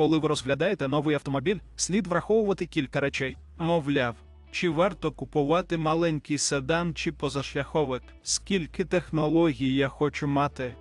Коли ви розглядаєте новий автомобіль, слід враховувати кілька речей. Мовляв, чи варто купувати маленький седан чи позашляховик? Скільки технологій я хочу мати?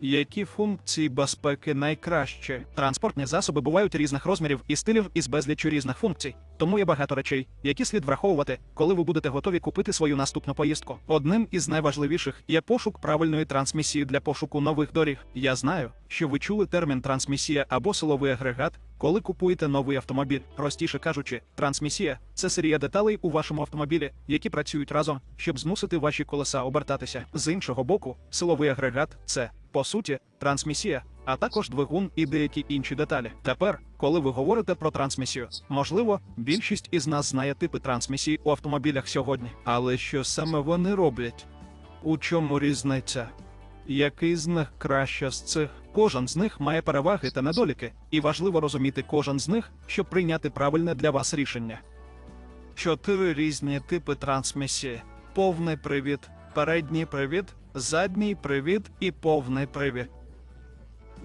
Які функції безпеки найкраще? Транспортні засоби бувають різних розмірів і стилів із безлічю різних функцій. Тому є багато речей, які слід враховувати, коли ви будете готові купити свою наступну поїздку. Одним із найважливіших є пошук правильної трансмісії для пошуку нових доріг. Я знаю, що ви чули термін трансмісія або силовий агрегат, коли купуєте новий автомобіль. Простіше кажучи, трансмісія це серія деталей у вашому автомобілі, які працюють разом, щоб змусити ваші колеса обертатися. З іншого боку, силовий агрегат це по суті трансмісія, а також двигун і деякі інші деталі. Тепер, коли ви говорите про трансмісію, можливо, більшість із нас знає типи трансмісії у автомобілях сьогодні. Але що саме вони роблять? У чому різниця? Який з них краще з цих? Кожен з них має переваги та недоліки, і важливо розуміти кожен з них, щоб прийняти правильне для вас рішення. Чотири різні типи трансмісії: повний привід, передній привід, задній привід і повний привід.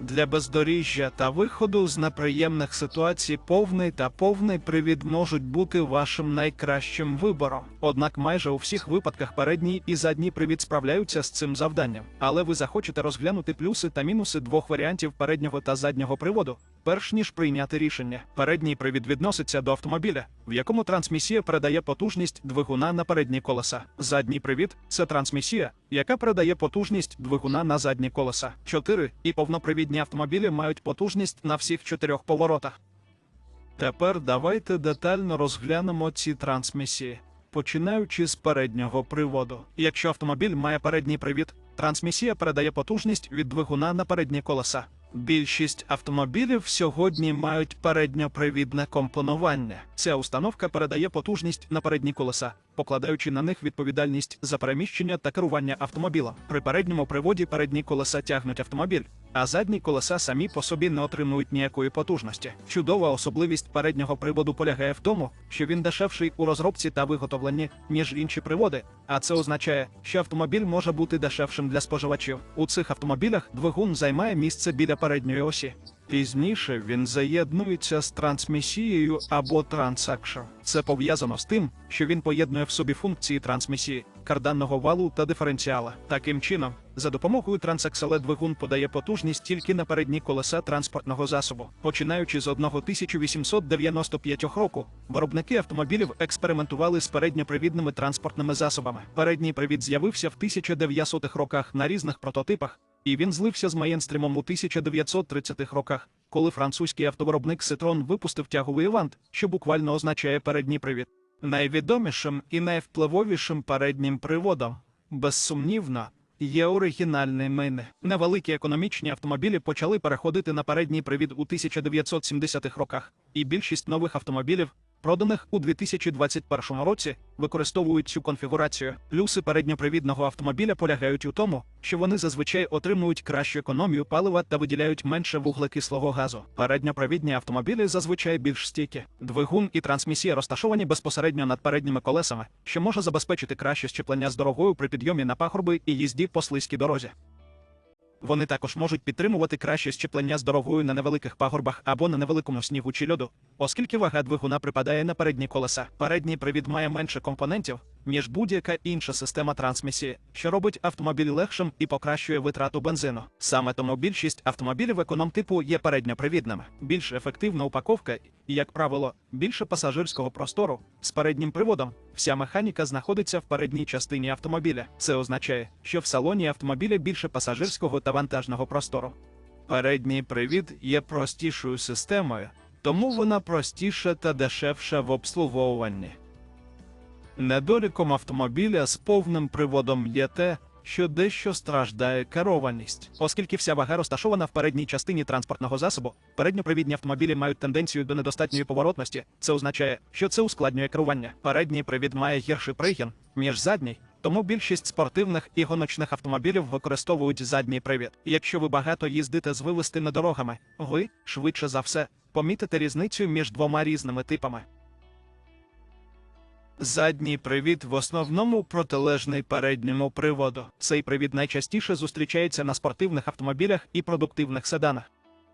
Для бездоріжжя та виходу з неприємних ситуацій повний та повний привід можуть бути вашим найкращим вибором. Однак майже у всіх випадках передній і задній привід справляються з цим завданням. Але ви захочете розглянути плюси та мінуси двох варіантів переднього та заднього приводу, перш ніж прийняти рішення. Передній привід відноситься до автомобіля, в якому трансмісія передає потужність двигуна на передні колеса. Задній привід це трансмісія, яка передає потужність двигуна на задні колеса. Чотири і повнопривідні автомобілі мають потужність на всіх чотирьох поворотах. Тепер давайте детально розглянемо ці трансмісії, починаючи з переднього приводу. Якщо автомобіль має передній привід, трансмісія передає потужність від двигуна на передні колеса. Більшість автомобілів сьогодні мають передньопривідне компонування. Ця установка передає потужність на передні колеса, покладаючи на них відповідальність за переміщення та керування автомобілем. При передньому приводі передні колеса тягнуть автомобіль, а задні колеса самі по собі не отримують ніякої потужності. Чудова особливість переднього приводу полягає в тому, що він дешевший у розробці та виготовленні, ніж інші приводи, а це означає, що автомобіль може бути дешевшим для споживачів. У цих автомобілях двигун займає місце біля передньої осі. Пізніше він заєднується з трансмісією або трансакшн. Це пов'язано з тим, що він поєднує в собі функції трансмісії, карданного валу та диференціала. Таким чином, за допомогою трансакселе двигун подає потужність тільки на передні колеса транспортного засобу. Починаючи з 1895 року, виробники автомобілів експериментували з передньопривідними транспортними засобами. Передній привід з'явився в 1900-х роках на різних прототипах, і він злився з мейнстрімом у 1930-х роках, коли французький автовиробник Citroën випустив тяговий евант, що буквально означає передній привід. Найвідомішим і найвпливовішим переднім приводом, безсумнівно, є оригінальний мини. Невеликі економічні автомобілі почали переходити на передній привід у 1970-х роках, і більшість нових автомобілів, проданих у 2021 році, використовують цю конфігурацію. Плюси передньопривідного автомобіля полягають у тому, що вони зазвичай отримують кращу економію палива та виділяють менше вуглекислого газу. Передньопривідні автомобілі зазвичай більш стійкі. Двигун і трансмісія розташовані безпосередньо над передніми колесами, що може забезпечити краще щеплення з дорогою при підйомі на пахорби і їзді по слизькій дорозі. Вони також можуть підтримувати краще щеплення з дорогою на невеликих пагорбах або на невеликому снігу чи льоду, оскільки вага двигуна припадає на передні колеса. Передній привід має менше компонентів, ніж будь-яка інша система трансмісії, що робить автомобіль легшим і покращує витрату бензину. Саме тому більшість автомобілів економ-типу є передньопривідними. Більш ефективна упаковка і, як правило, більше пасажирського простору з переднім приводом. Вся механіка знаходиться в передній частині автомобіля. Це означає, що в салоні автомобіля більше пасажирського та вантажного простору. Передній привід є простішою системою, тому вона простіша та дешевша в обслуговуванні. Недоліком автомобіля з повним приводом є те, що дещо страждає керованість, оскільки вся вага розташована в передній частині транспортного засобу. Передньопривідні автомобілі мають тенденцію до недостатньої поворотності. Це означає, що це ускладнює керування. Передній привід має гірший пригін, ніж задній. Тому більшість спортивних і гоночних автомобілів використовують задній привід. Якщо ви багато їздите з вивестими дорогами, ви, швидше за все, помітите різницю між двома різними типами. Задній привід в основному протилежний передньому приводу. Цей привід найчастіше зустрічається на спортивних автомобілях і продуктивних седанах.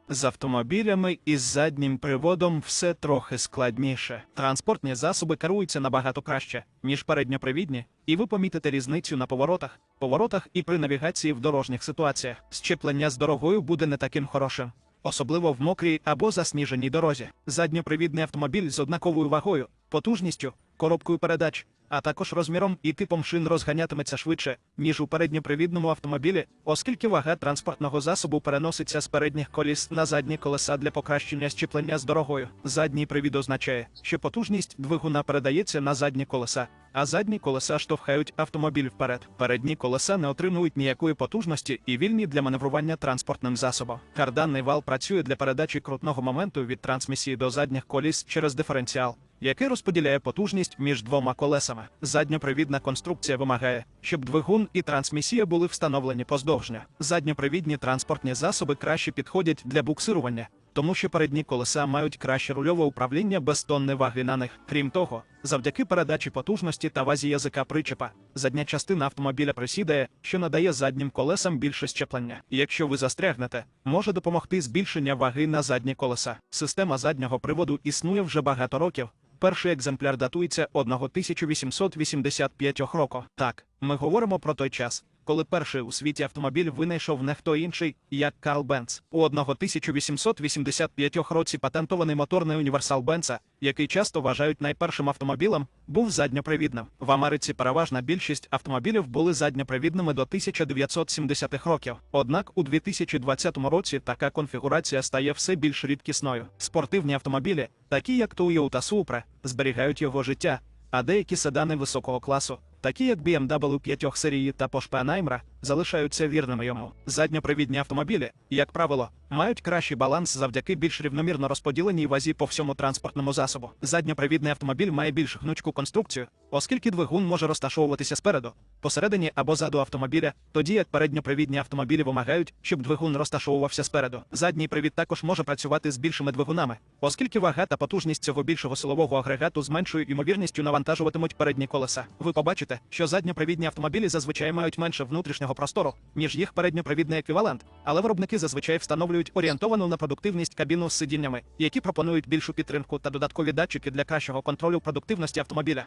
З автомобілями із заднім приводом все трохи складніше. Транспортні засоби керуються набагато краще, ніж передньопривідні, і ви помітите різницю на поворотах, поворотах і при навігації в дорожніх ситуаціях. Щеплення з дорогою буде не таким хорошим. Особливо в мокрій або засніженій дорозі. Задньопривідний автомобіль з однаковою вагою, потужністю, коробкою передач, а також розміром і типом шин розганятиметься швидше, ніж у передньопривідному автомобілі, оскільки вага транспортного засобу переноситься з передніх коліс на задні колеса для покращення щеплення з дорогою. Задній привід означає, що потужність двигуна передається на задні колеса, а задні колеса штовхають автомобіль вперед. Передні колеса не отримують ніякої потужності і вільні для маневрування транспортним засобом. Карданний вал працює для передачі крутного моменту від трансмісії до задніх коліс через диференціал який розподіляє потужність між двома колесами. Задньопривідна конструкція вимагає, щоб двигун і трансмісія були встановлені поздовжня. Задньопривідні транспортні засоби краще підходять для буксирування, тому що передні колеса мають краще рульове управління без тонни ваги на них. Крім того, завдяки передачі потужності та вазі язика причепа, задня частина автомобіля присідає, що надає заднім колесам більше щеплення. Якщо ви застрягнете, може допомогти збільшення ваги на задні колеса. Система заднього приводу існує вже багато років. Перший екземпляр датується 1885 року. Так, ми говоримо про той час, коли перший у світі автомобіль винайшов не хто інший, як Карл Бенц. У 1885 році патентований моторний універсал Бенца, який часто вважають найпершим автомобілем, був задньопривідним. В Америці переважна більшість автомобілів були задньопривідними до 1970-х років. Однак у 2020 році така конфігурація стає все більш рідкісною. Спортивні автомобілі, такі як Toyota Supra, зберігають його життя, а деякі седани високого класу, такі як BMW 5 серії та Porsche Panamera, залишаються вірними йому. Задньопривідні автомобілі, як правило, мають кращий баланс завдяки більш рівномірно розподіленій вазі по всьому транспортному засобу. Задньопривідний автомобіль має більш гнучку конструкцію, оскільки двигун може розташовуватися спереду, посередині або ззаду автомобіля, тоді як передньопривідні автомобілі вимагають, щоб двигун розташовувався спереду. Задній привід також може працювати з більшими двигунами, оскільки вага та потужність цього більшого силового агрегату з меншою ймовірністю навантажуватимуть передні колеса. Ви побачите, що задньопривідні автомобілі зазвичай мають менше внутрішнього простору, ніж їх передньопривідний еквівалент, але виробники зазвичай встановлюють орієнтовану на продуктивність кабіну з сидіннями, які пропонують більшу підтримку та додаткові датчики для кращого контролю продуктивності автомобіля.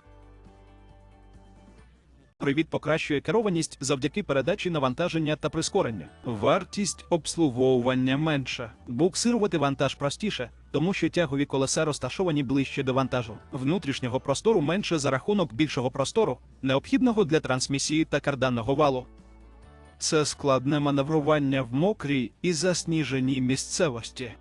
Привід покращує керованість завдяки передачі навантаження та прискорення. Вартість обслуговування менша. Буксирувати вантаж простіше, тому що тягові колеса розташовані ближче до вантажу. Внутрішнього простору менше за рахунок більшого простору, необхідного для трансмісії та карданного валу. Це складне маневрування в мокрій і засніженій місцевості.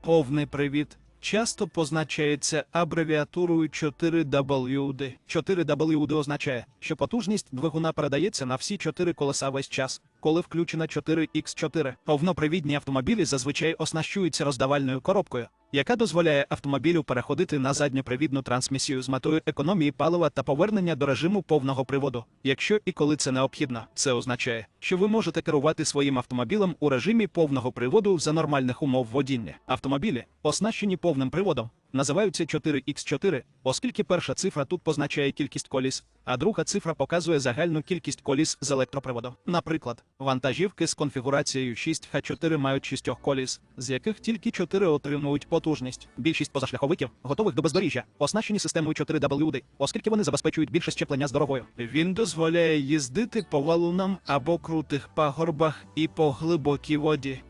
Повний привід часто позначається абревіатурою 4WD. 4WD означає, що потужність двигуна передається на всі чотири колеса весь час, коли включена 4X4. Повнопривідні автомобілі зазвичай оснащуються роздавальною коробкою, яка дозволяє автомобілю переходити на задньопривідну трансмісію з метою економії палива та повернення до режиму повного приводу, якщо і коли це необхідно. Це означає, що ви можете керувати своїм автомобілем у режимі повного приводу за нормальних умов водіння. Автомобілі, оснащені повним приводом, називаються 4X4, оскільки перша цифра тут позначає кількість коліс, а друга цифра показує загальну кількість коліс з електроприводом. Наприклад, вантажівки з конфігурацією 6Х4 мають 6 коліс, з яких тільки 4 отримують потужність. Більшість позашляховиків, готових до бездоріжжя, оснащені системою 4WD, оскільки вони забезпечують більше щеплення з дорогою. Він дозволяє їздити по валунам або крутих пагорбах і по глибокій воді.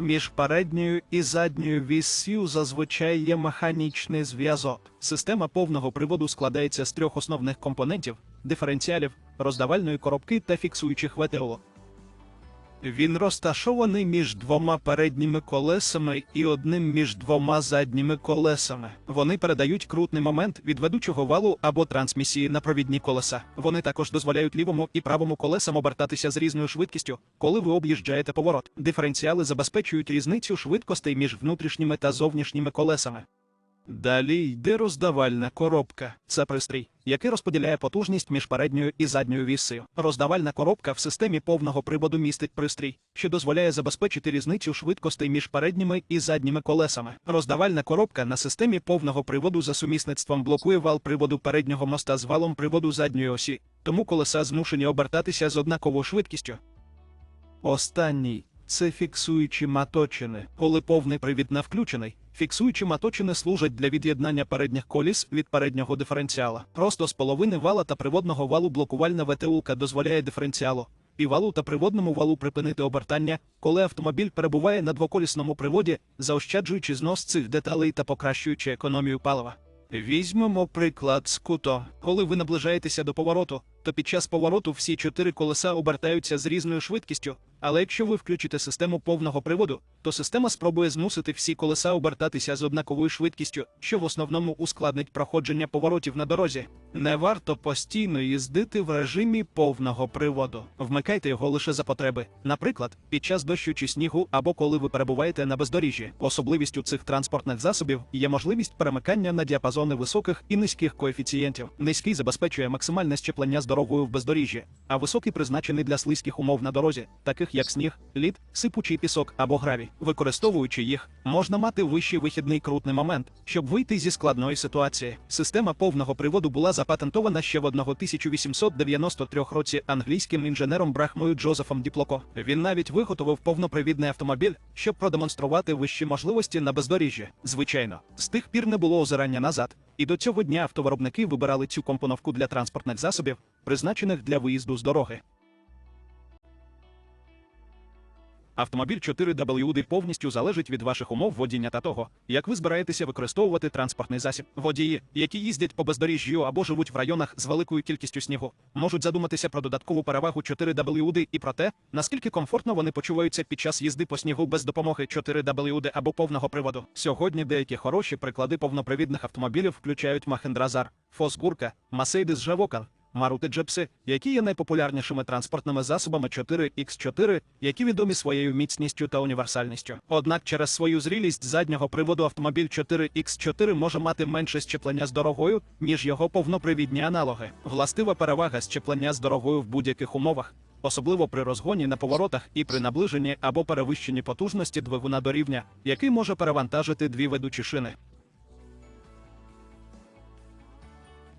Між передньою і задньою віссю зазвичай є механічний зв'язок. Система повного приводу складається з трьох основних компонентів: диференціалів, роздавальної коробки та фіксуючих ВТО. Він розташований між двома передніми колесами і одним між двома задніми колесами. Вони передають крутний момент від ведучого валу або трансмісії на провідні колеса. Вони також дозволяють лівому і правому колесам обертатися з різною швидкістю, коли ви об'їжджаєте поворот. Диференціали забезпечують різницю швидкостей між внутрішніми та зовнішніми колесами. Далі йде роздавальна коробка. Це пристрій, який розподіляє потужність між передньою і задньою вісею. Роздавальна коробка в системі повного приводу містить пристрій, що дозволяє забезпечити різницю швидкостей між передніми і задніми колесами. Роздавальна коробка на системі повного приводу за сумісництвом блокує вал приводу переднього моста з валом приводу задньої осі, тому колеса змушені обертатися з однаковою швидкістю. Останній це фіксуючі маточини. Коли повний привід не включений, фіксуючі маточини служать для від'єднання передніх коліс від переднього диференціала. Просто з половини вала та приводного валу блокувальна ВТУЛка дозволяє диференціалу і валу та приводному валу припинити обертання, коли автомобіль перебуває на двоколісному приводі, заощаджуючи знос цих деталей та покращуючи економію палива. Візьмемо приклад з куто. Коли ви наближаєтеся до повороту, то під час повороту всі чотири колеса обертаються з різною швидкістю. Але якщо ви включите систему повного приводу, то система спробує змусити всі колеса обертатися з однаковою швидкістю, що в основному ускладнить проходження поворотів на дорозі. Не варто постійно їздити в режимі повного приводу. Вмикайте його лише за потреби, наприклад, під час дощу чи снігу або коли ви перебуваєте на бездоріжжі. Особливістю цих транспортних засобів є можливість перемикання на діапазони високих і низьких коефіцієнтів. Низький забезпечує максимальне щеплення з дорогою в бездоріжжі, а високий призначений для слизьких умов на дорозі, таких як сніг, лід, сипучий пісок або гравій. Використовуючи їх, можна мати вищий вихідний крутний момент, щоб вийти зі складної ситуації. Система повного приводу була запатентована ще в 1893 році англійським інженером Брахмою Джозефом Діплоко. Він навіть виготовив повнопривідний автомобіль, щоб продемонструвати вищі можливості на бездоріжжі. Звичайно, з тих пір не було озирання назад, і до цього дня автовиробники вибирали цю компоновку для транспортних засобів, призначених для виїзду з дороги. Автомобіль 4WD повністю залежить від ваших умов водіння та того, як ви збираєтеся використовувати транспортний засіб. Водії, які їздять по бездоріжжю або живуть в районах з великою кількістю снігу, можуть задуматися про додаткову перевагу 4WD і про те, наскільки комфортно вони почуваються під час їзди по снігу без допомоги 4WD або повного приводу. Сьогодні деякі хороші приклади повнопривідних автомобілів включають Zar, Fosgurka, Mercedes G-Vocal, Maruti Джепси, які є найпопулярнішими транспортними засобами 4X4, які відомі своєю міцністю та універсальністю. Однак через свою зрілість заднього приводу автомобіль 4X4 може мати менше щеплення з дорогою, ніж його повнопривідні аналоги. Властива перевага щеплення з дорогою в будь-яких умовах. Особливо при розгоні на поворотах і при наближенні або перевищенні потужності двигуна до рівня, який може перевантажити дві ведучі шини.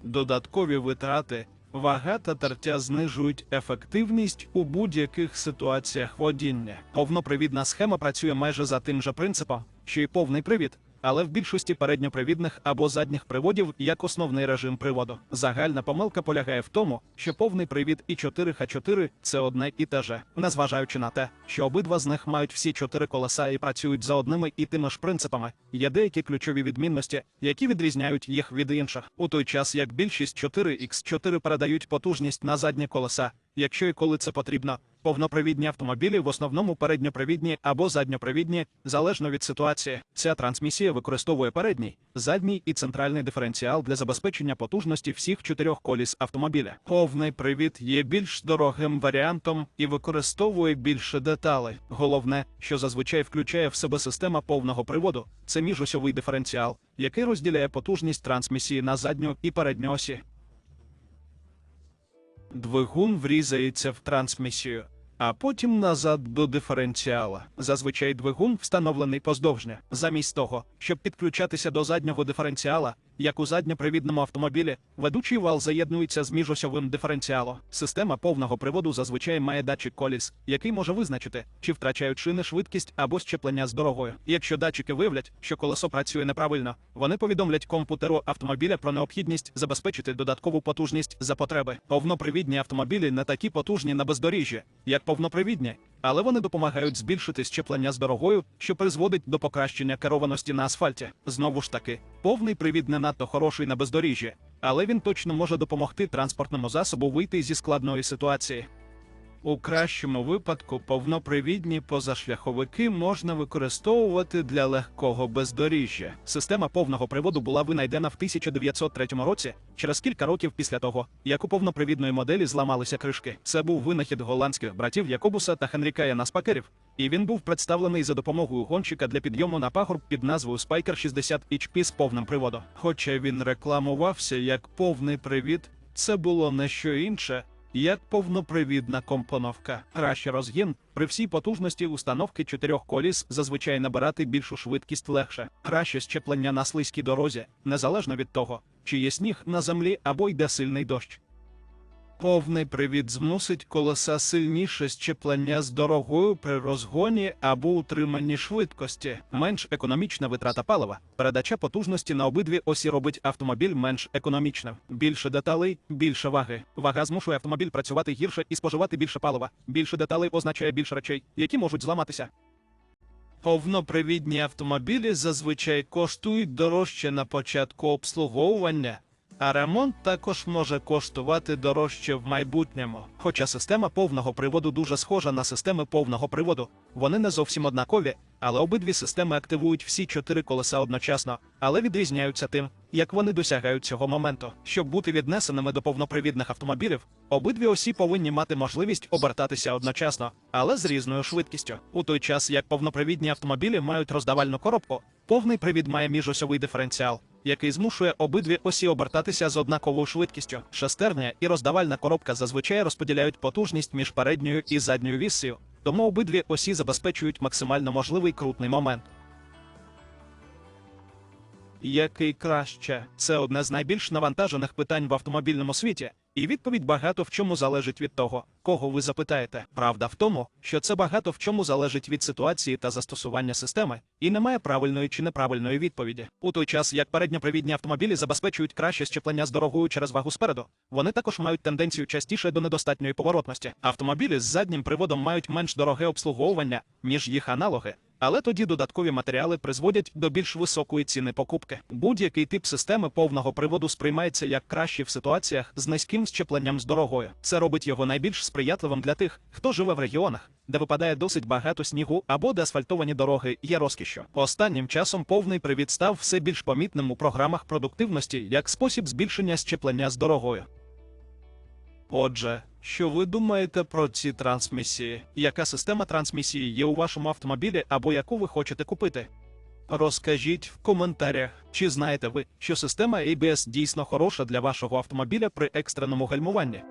Додаткові витрати, вага та тертя знижують ефективність у будь-яких ситуаціях водіння. Повнопривідна схема працює майже за тим же принципом, що й повний привід, але в більшості передньопривідних або задніх приводів як основний режим приводу. Загальна помилка полягає в тому, що повний привід і 4Х4 це одне і те же, незважаючи на те, що обидва з них мають всі чотири колеса і працюють за одними і тими ж принципами. Є деякі ключові відмінності, які відрізняють їх від інших. У той час як більшість 4Х4 передають потужність на задні колеса, якщо і коли це потрібно. Повнопривідні автомобілі в основному передньопривідні або задньопривідні, залежно від ситуації. Ця трансмісія використовує передній, задній і центральний диференціал для забезпечення потужності всіх чотирьох коліс автомобіля. Повний привід є більш дорогим варіантом і використовує більше деталей. Головне, що зазвичай включає в себе система повного приводу, це міжосьовий диференціал, який розділяє потужність трансмісії на задню і передню осі. Двигун врізається в трансмісію, а потім назад до диференціала. Зазвичай двигун встановлений поздовжне, Замість того, щоб підключатися до заднього диференціала, як у задньопривідному автомобілі, ведучий вал заєднується з міжосьовим диференціалом. Система повного приводу зазвичай має датчик коліс, який може визначити, чи втрачають шини швидкість або щеплення з дорогою. Якщо датчики виявлять, що колесо працює неправильно, вони повідомлять комп'ютеру автомобіля про необхідність забезпечити додаткову потужність за потреби. Повнопривідні автомобілі не такі потужні на бездоріжжі, як повнопривідні, але вони допомагають збільшити щеплення з дорогою, що призводить до покращення керованості на асфальті. Знову ж таки, повний привід не надто хороший на бездоріжжі, але він точно може допомогти транспортному засобу вийти зі складної ситуації. У кращому випадку повнопривідні позашляховики можна використовувати для легкого бездоріжжя. Система повного приводу була винайдена в 1903 році, через кілька років після того, як у повнопривідної моделі зламалися кришки. Це був винахід голландських братів Якобуса та Хенріка Яна Спакерів, і він був представлений за допомогою гонщика для підйому на пагорб під назвою Spiker 60 HP з повним приводом. Хоча він рекламувався як повний привід, це було не що інше як повнопривідна компоновка. Краще розгін при всій потужності установки чотирьох коліс зазвичай набирати більшу швидкість легше, краще щеплення на слизькій дорозі, незалежно від того, чи є сніг на землі або йде сильний дощ. Повний привід змусить колеса сильніше щеплення з дорогою при розгоні або утриманні швидкості, менш економічна витрата палива. Передача потужності на обидві осі робить автомобіль менш економічним. Більше деталей, більше ваги. Вага змушує автомобіль працювати гірше і споживати більше палива. Більше деталей означає більше речей, які можуть зламатися. Повнопривідні автомобілі зазвичай коштують дорожче на початку обслуговування, а ремонт також може коштувати дорожче в майбутньому. Хоча система повного приводу дуже схожа на системи повного приводу, вони не зовсім однакові, але обидві системи активують всі чотири колеса одночасно, але відрізняються тим, як вони досягають цього моменту. Щоб бути віднесеними до повнопривідних автомобілів, обидві осі повинні мати можливість обертатися одночасно, але з різною швидкістю. У той час як повнопривідні автомобілі мають роздавальну коробку, повний привід має міжосьовий диференціал, який змушує обидві осі обертатися з однаковою швидкістю. Шестерня і роздавальна коробка зазвичай розподіляють потужність між передньою і задньою віссею, тому обидві осі забезпечують максимально можливий крутний момент. Який краще? Це одне з найбільш навантажених питань в автомобільному світі, і відповідь багато в чому залежить від того, кого ви запитаєте. Правда в тому, що це багато в чому залежить від ситуації та застосування системи, і немає правильної чи неправильної відповіді. У той час, як передньопривідні автомобілі забезпечують краще щеплення з дорогою через вагу спереду, вони також мають тенденцію частіше до недостатньої поворотності. Автомобілі з заднім приводом мають менш дороге обслуговування, ніж їх аналоги. Але тоді додаткові матеріали призводять до більш високої ціни покупки. Будь-який тип системи повного приводу сприймається як кращий в ситуаціях з низьким щепленням з дорогою. Це робить його найбільш сприятливим для тих, хто живе в регіонах, де випадає досить багато снігу або де асфальтовані дороги є розкішшю. Останнім часом повний привід став все більш помітним у програмах продуктивності як спосіб збільшення щеплення з дорогою. Отже, що ви думаєте про ці трансмісії? Яка система трансмісії є у вашому автомобілі або яку ви хочете купити? Розкажіть в коментарях, чи знаєте ви, що система ABS дійсно хороша для вашого автомобіля при екстреному гальмуванні.